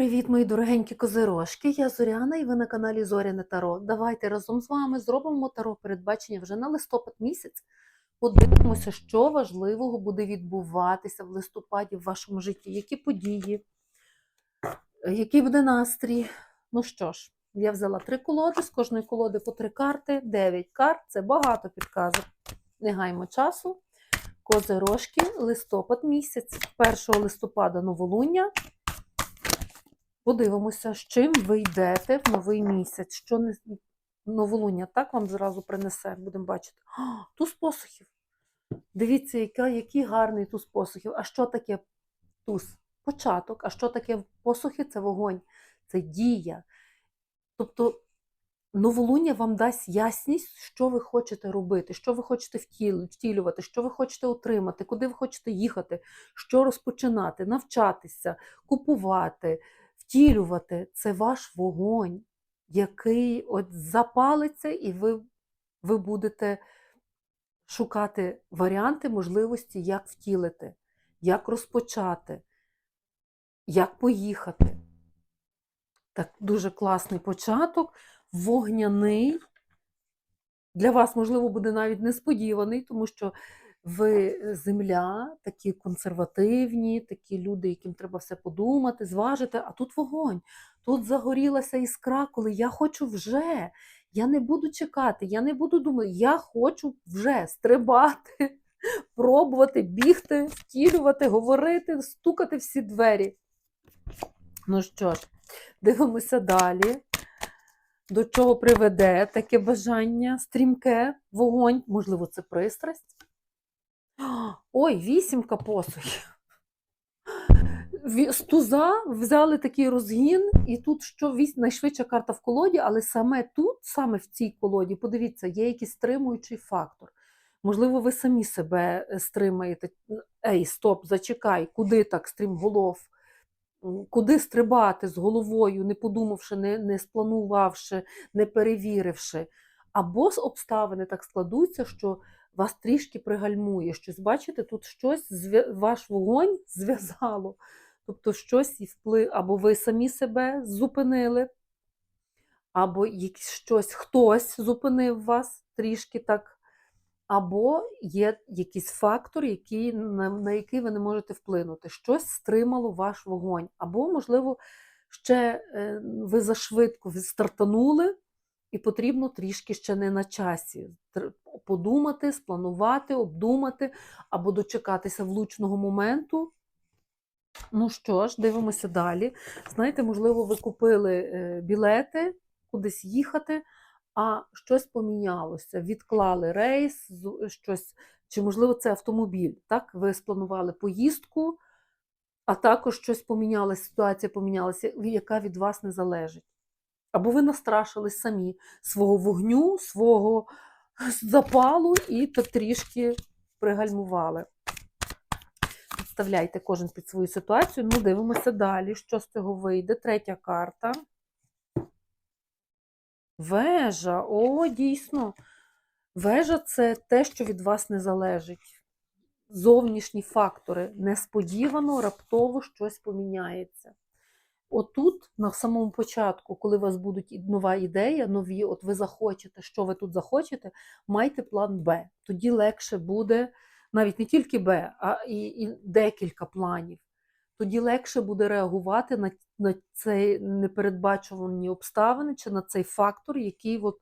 Привіт, мої дорогенькі козирожки! Я Зоряна і ви на каналі Зоряне Таро. Давайте разом з вами зробимо таро передбачення вже на листопад місяць. Подивимося, що важливого буде відбуватися в листопаді в вашому житті, які події, який буде настрій. Ну що ж, я взяла три колоди, з кожної колоди по три карти, дев'ять карт це багато підказок. Не гаймо часу. Козирожки, листопад місяць, 1 листопада новолуння. Подивимося, з чим ви йдете в новий місяць. Що не... новолуння так вам зразу принесе, будемо бачити. О, туз посухів. Дивіться, яка, який гарний туз посухів. А що таке туз? Початок. А що таке посухи? Це вогонь, це дія. Тобто новолуння вам дасть ясність, що ви хочете робити, що ви хочете втілювати, що ви хочете отримати, куди ви хочете їхати, що розпочинати, навчатися, купувати втілювати це ваш вогонь, який от запалиться, і ви, ви будете шукати варіанти, можливості, як втілити, як розпочати, як поїхати. Так, дуже класний початок, вогняний. Для вас, можливо, буде навіть несподіваний, тому що ви земля, такі консервативні, такі люди, яким треба все подумати, зважити. А тут вогонь, тут загорілася іскра, коли я хочу вже. Я не буду чекати, я не буду думати, я хочу вже стрибати, пробувати, бігти, втілювати, говорити, стукати всі двері. Ну що ж, дивимося далі. До чого приведе таке бажання, стрімке, вогонь, можливо, це пристрасть. Ой, вісімка посухів. З туза взяли такий розгін, і тут що найшвидша карта в колоді, але саме тут, саме в цій колоді, подивіться, є якийсь стримуючий фактор. Можливо, ви самі себе е, стримаєте. Ей, стоп, зачекай, куди так стрімголов? Куди стрибати з головою, не подумавши, не, не спланувавши, не перевіривши. Або з обставини так складуться, що вас трішки пригальмує щось. Бачите, тут щось ваш вогонь зв'язало. Тобто щось і вплив, або ви самі себе зупинили, або щось, хтось зупинив вас трішки так, або є якийсь фактор, який, на, на який ви не можете вплинути. Щось стримало ваш вогонь. Або, можливо, ще е, ви зашвидко стартанули, і потрібно трішки ще не на часі. Подумати, спланувати, обдумати, або дочекатися влучного моменту. Ну що ж, дивимося далі. Знаєте, можливо, ви купили е, білети кудись їхати, а щось помінялося. Відклали рейс, щось, чи, можливо, це автомобіль. Так? Ви спланували поїздку, а також щось помінялося, ситуація помінялася, яка від вас не залежить. Або ви настрашились самі свого вогню, свого запалу і то трішки пригальмували. Підставляйте кожен під свою ситуацію. Ну, дивимося далі, що з цього вийде. Третя карта. Вежа. О, дійсно. Вежа це те, що від вас не залежить. Зовнішні фактори. Несподівано, раптово щось поміняється. Отут, на самому початку, коли у вас буде нова ідея, нові, от ви захочете, що ви тут захочете, майте план Б. Тоді легше буде навіть не тільки Б, а і, і декілька планів. Тоді легше буде реагувати на, на ці непередбачувані обставини чи на цей фактор, який от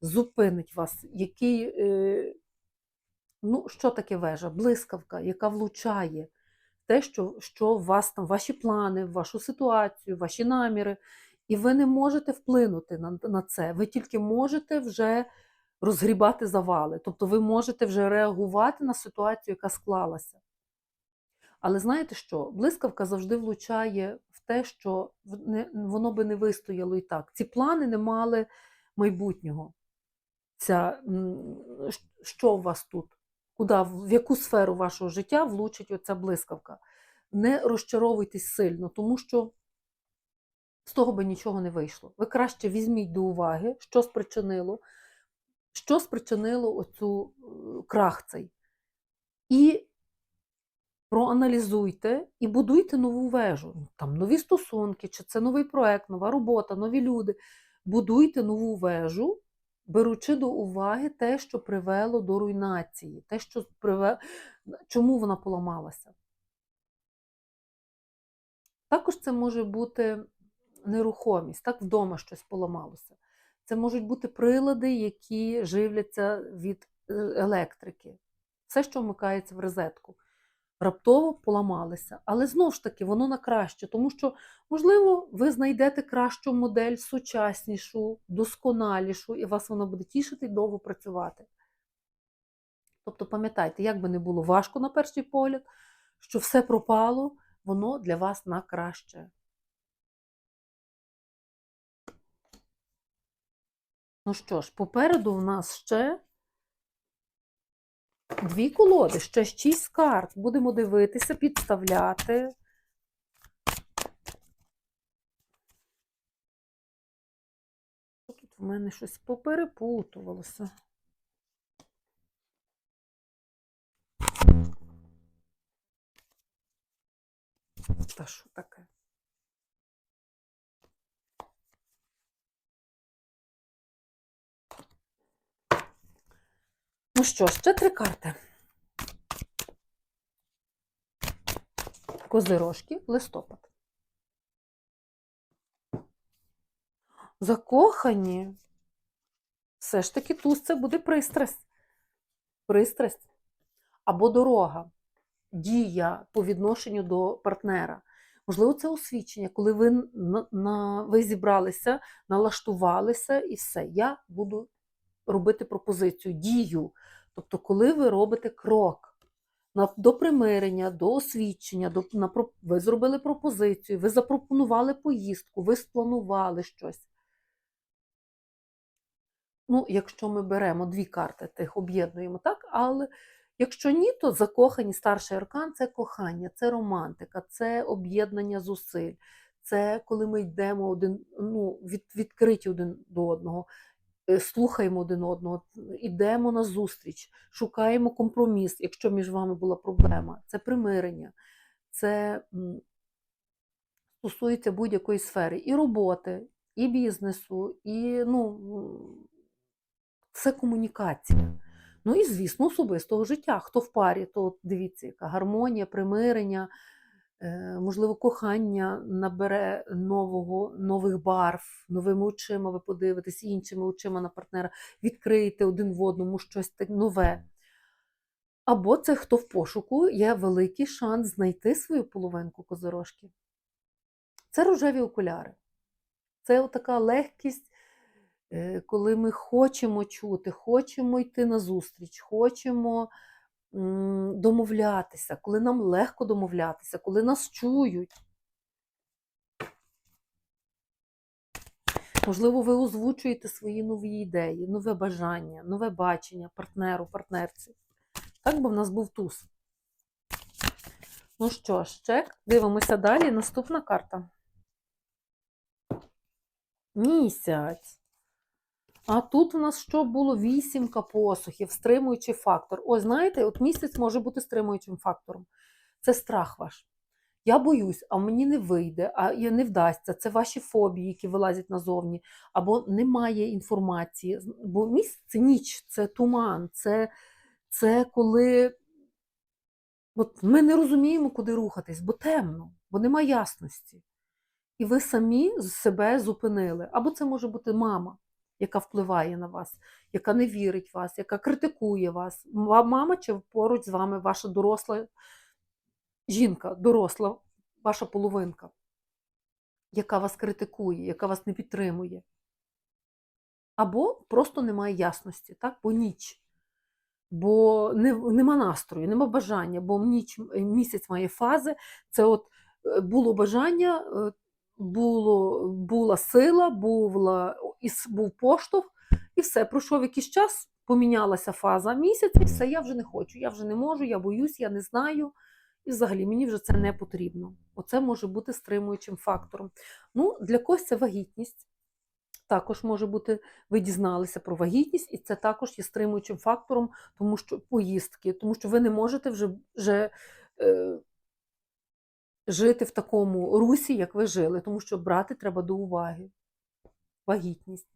зупинить вас, який, е, ну, що таке вежа? Блискавка, яка влучає те, що, що вас там, ваші плани, вашу ситуацію, ваші наміри, і ви не можете вплинути на, на це. Ви тільки можете вже розгрібати завали. Тобто ви можете вже реагувати на ситуацію, яка склалася. Але знаєте що? Блискавка завжди влучає в те, що не- воно би не вистояло і так. Ці плани не мали майбутнього. Ця, що у вас тут? Куди, в яку сферу вашого життя влучить оця блискавка? Не розчаровуйтесь сильно, тому що з того би нічого не вийшло. Ви краще візьміть до уваги, що спричинило, що спричинило оцю е, крах цей. І проаналізуйте і будуйте нову вежу. Ну, Там нові стосунки, чи це новий проект, нова робота, нові люди. Будуйте нову вежу, беручи до уваги те, що привело до руйнації, те, що приве... чому вона поламалася. Також це може бути нерухомість, так вдома щось поламалося. Це можуть бути прилади, які живляться від е, електрики. Все, що вмикається в розетку. Раптово поламалися. Але знову ж таки, воно на краще, тому що, можливо, ви знайдете кращу модель, сучаснішу, досконалішу, і вас вона буде тішити і довго працювати. Тобто, пам'ятайте, як би не було важко на перший погляд, що все пропало, воно для вас на краще. Ну що ж, попереду в нас ще дві колоди, ще шість карт. Будемо дивитися, підставляти. Тут в мене щось поперепутувалося. Та що таке? Ну що, ще три карти. Козирожки, листопад. Закохані. Все ж таки туз це буде пристрасть. Пристрасть. Або дорога, дія по відношенню до партнера. Можливо, це освічення, коли ви, на, на, ви зібралися, налаштувалися і все. Я буду робити пропозицію, дію. Тобто, коли ви робите крок до примирення, до освідчення, до, на, ви зробили пропозицію, ви запропонували поїздку, ви спланували щось. Ну, якщо ми беремо дві карти, тих об'єднуємо так, але якщо ні, то закохані старший аркан це кохання, це романтика, це об'єднання зусиль, це коли ми йдемо один, ну, від, відкриті один до одного, слухаємо один одного, йдемо на зустріч, шукаємо компроміс, якщо між вами була проблема, це примирення, це стосується будь-якої сфери і роботи, і бізнесу, і ну, це комунікація. Ну і, звісно, особистого життя. Хто в парі, то дивіться, яка гармонія, примирення, е, можливо, кохання набере нового, нових барв, новими очима ви подивитесь, іншими очима на партнера, відкриєте один в одному щось так нове. Або це хто в пошуку, є великий шанс знайти свою половинку козорожки. Це рожеві окуляри. Це така легкість, е, коли ми хочемо чути, хочемо йти на зустріч, хочемо домовлятися, коли нам легко домовлятися, коли нас чують. Можливо, ви озвучуєте свої нові ідеї, нове бажання, нове бачення партнеру, партнерці. Так би в нас був туз. Ну що ж, чек. Дивимося далі. Наступна карта. Місяць. А тут у нас що було? Вісімка посухів, стримуючий фактор. Ось, знаєте, от місяць може бути стримуючим фактором. Це страх ваш. Я боюсь, а мені не вийде, а я не вдасться. Це ваші фобії, які вилазять назовні, або немає інформації. Бо місяць це ніч, це туман, це, це коли от ми не розуміємо, куди рухатись, бо темно, бо нема ясності. І ви самі себе зупинили. Або це може бути мама, яка впливає на вас, яка не вірить в вас, яка критикує вас. Мама чи поруч з вами ваша доросла жінка, доросла, ваша половинка, яка вас критикує, яка вас не підтримує. Або просто немає ясності, так? бо ніч. Бо не, нема настрою, нема бажання, бо ніч, місяць має фази. Це от е, було бажання, е, було, була сила, була, і був поштовх, і все. Пройшов якийсь час, помінялася фаза місяць, і все, я вже не хочу, я вже не можу, я боюсь, я не знаю. І взагалі мені вже це не потрібно. Оце може бути стримуючим фактором. Ну, для когось це вагітність. Також може бути, ви дізналися про вагітність, і це також є стримуючим фактором, тому що поїздки, тому що ви не можете вже, вже е, жити в такому русі, як ви жили, тому що брати треба до уваги. Вагітність.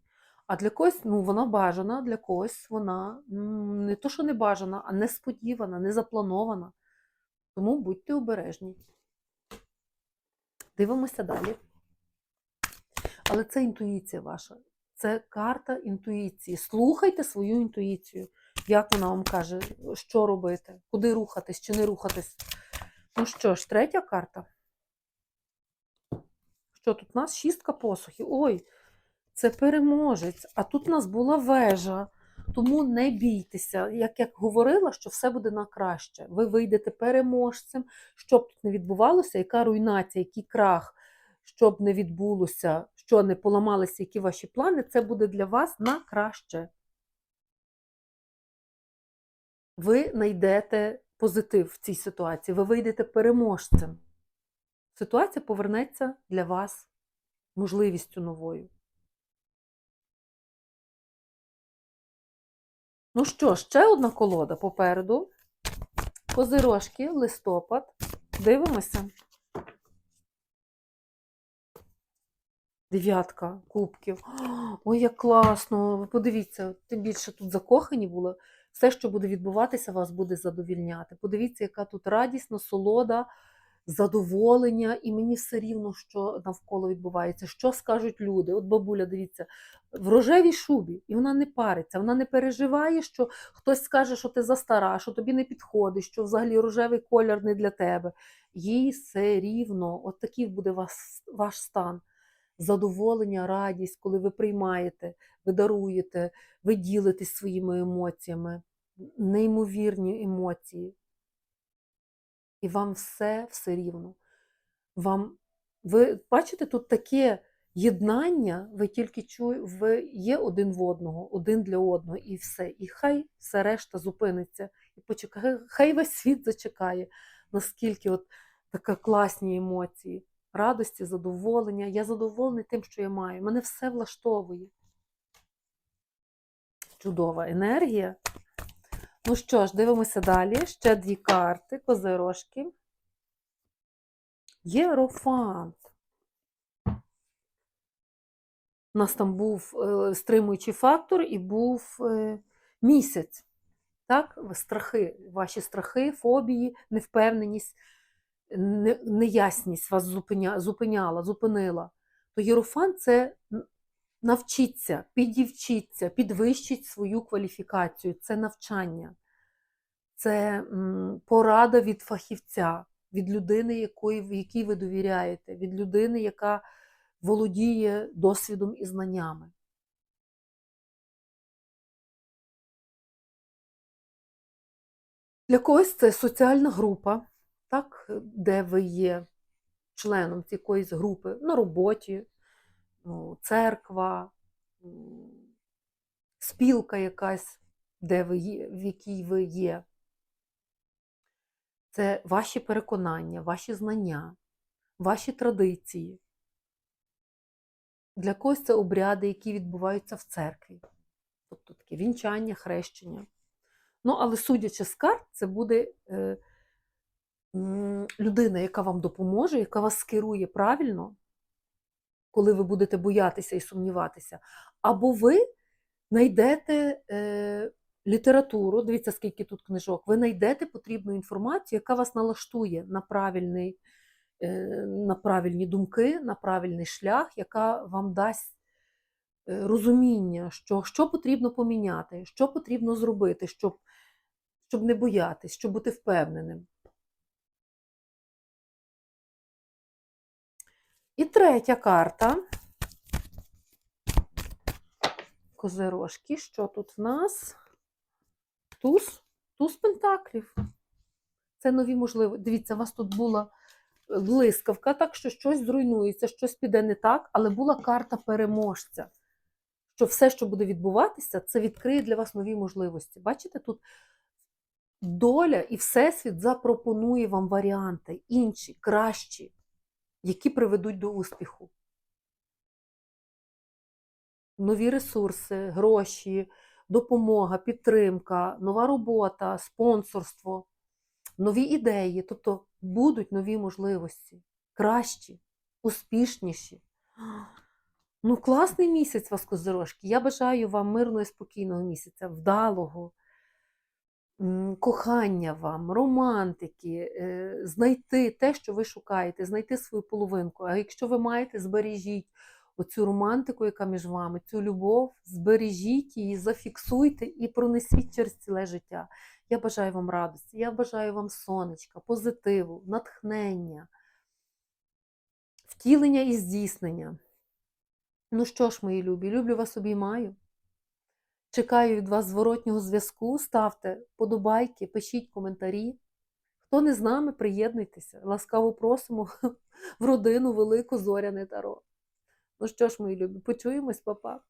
А для когось ну, вона бажана, для когось вона не то, що не бажана, а несподівана, не запланована. Тому будьте обережні. Дивимося далі. Але це інтуїція ваша. Це карта інтуїції. Слухайте свою інтуїцію. Як вона вам каже, що робити, куди рухатись чи не рухатись. Ну що ж, третя карта. Що тут у нас? Шістка посухів. Ой, це переможець. А тут у нас була вежа. Тому не бійтеся. Як я говорила, що все буде на краще. Ви вийдете переможцем, що б тут не відбувалося, яка руйнація, який крах, що б не відбулося, що не поламалися, які ваші плани, це буде для вас на краще. Ви знайдете позитив в цій ситуації, ви вийдете переможцем. Ситуація повернеться для вас можливістю новою. Ну що, ще одна колода попереду. Козирожки, листопад. Дивимося. Дев'ятка кубків. Ой, як класно! Ви подивіться, тим більше тут закохані були. Все, що буде відбуватися, вас буде задовільняти. Подивіться, яка тут радість, насолода, задоволення, і мені все рівно, що навколо відбувається. Що скажуть люди? От бабуля, дивіться, в рожевій шубі, і вона не париться, вона не переживає, що хтось скаже, що ти застара, що тобі не підходить, що взагалі рожевий колір не для тебе. Їй все рівно, от такий буде вас, ваш стан. Задоволення, радість, коли ви приймаєте, ви даруєте, ви ділитесь своїми емоціями, неймовірні емоції. І вам все все рівно. Вам, ви бачите, тут таке єднання, ви тільки чуєте, ви є один в одного, один для одного, і все. І хай все решта зупиниться і почекає, хай весь світ зачекає, наскільки от така класні емоції, радості, задоволення. Я задоволений тим, що я маю. Мене все влаштовує. Чудова енергія. Ну що ж, дивимося далі. Ще дві карти, козирожки. Єрофант. У нас там був е, стримуючий фактор і був е, місяць. Так? Страхи, ваші страхи, фобії, невпевненість, не, неясність вас зупиня, зупиняла, зупинила. То єрофант це навчіться, підівчіться, підвищіть свою кваліфікацію. Це навчання, це порада від фахівця, від людини, якої, якій ви довіряєте, від людини, яка володіє досвідом і знаннями. Для когось це соціальна група, так, де ви є членом якоїсь групи на роботі, ну, церква, спілка якась, де ви є, в якій ви є. Це ваші переконання, ваші знання, ваші традиції. Для когось це обряди, які відбуваються в церкві. Тобто таке вінчання, хрещення. Ну, але судячи з карт, це буде е, людина, яка вам допоможе, яка вас скерує правильно, коли ви будете боятися і сумніватися. Або ви знайдете е, літературу, дивіться, скільки тут книжок, ви знайдете потрібну інформацію, яка вас налаштує на правильний. Е, на правильні думки, на правильний шлях, яка вам дасть е, розуміння, що що потрібно поміняти, що потрібно зробити, щоб, щоб не боятись, щоб бути впевненим. І третя карта. Козирожки. Що тут в нас? Туз, туз пентаклів. Це нові можливості. Дивіться, у вас тут була блискавка, так що щось зруйнується, щось піде не так, але була карта переможця. Що все, що буде відбуватися, це відкриє для вас нові можливості. Бачите, тут доля і Всесвіт запропонує вам варіанти, інші, кращі, які приведуть до успіху. Нові ресурси, гроші, допомога, підтримка, нова робота, спонсорство. нові ідеї, тобто будуть нові можливості, кращі, успішніші. Ну, класний місяць вас, козирожки. Я бажаю вам мирного і спокійного місяця, вдалого, кохання вам, романтики, е, знайти те, що ви шукаєте, знайти свою половинку. А якщо ви маєте, збережіть оцю романтику, яка між вами, цю любов, збережіть її, зафіксуйте і пронесіть через ціле життя. Я бажаю вам радості, я бажаю вам сонечка, позитиву, натхнення, втілення і здійснення. Ну що ж, мої любі, люблю вас обіймаю. Чекаю від вас зворотнього зв'язку. Ставте подобайки, пишіть коментарі. Хто не з нами, приєднуйтеся. Ласкаво просимо в родину Велику Зоряне Таро. Ну що ж, мої любі, почуємось, папа.